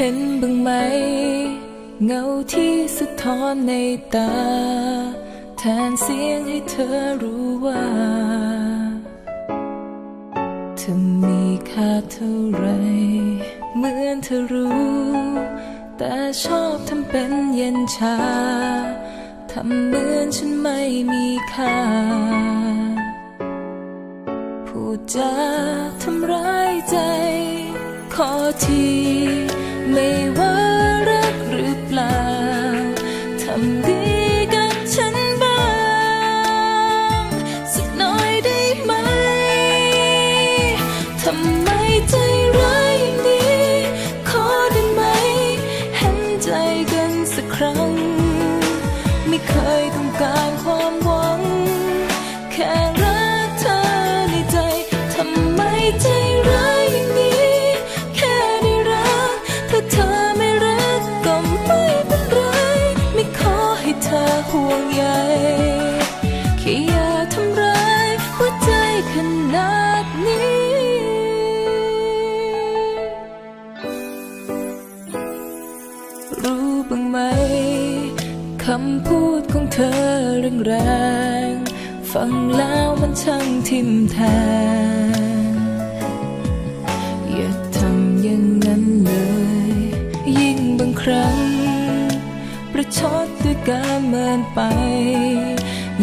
ห็นบ้างไหม เงาที่สะท้อนในตา แทนเสียงให้เธอรู้ว่า เธอมีค่าเท่าไร เหมือนเธอรู้ แต่ชอบทำเป็นเย็นชา ทำเหมือนฉันไม่มีค่า พูดจาทำร้ายใจ ขอที ไม่ ธอห่วงใยแค่อย่าทำร้ายหัวใจขนาดนี้ รู้บ้างไหม คำพูดของเธอแรงๆฟังแล้วมันช่างทิมแทงอย่าทำอย่างนั้นเลย ยิ่งบางครั้ง ประชดด้วยการเมินไป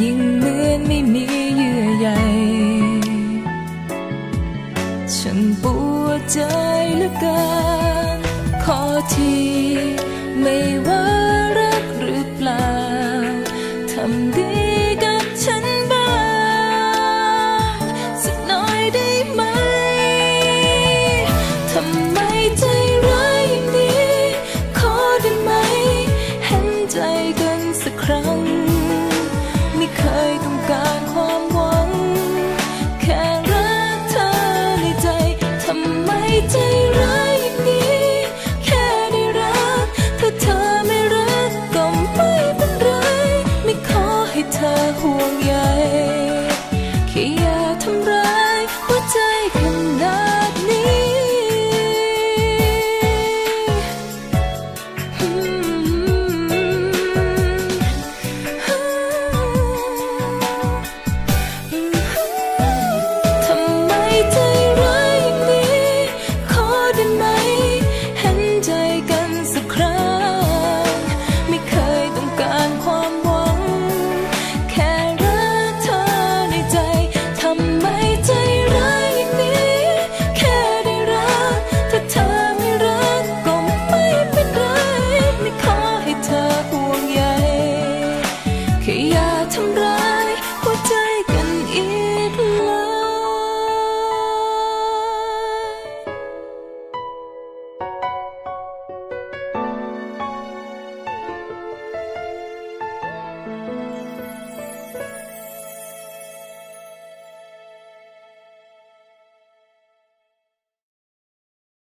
ยิ่งเหมือนไม่มีเยื่อใยฉันปวดใจเหลือเกินขอที่ huwag yan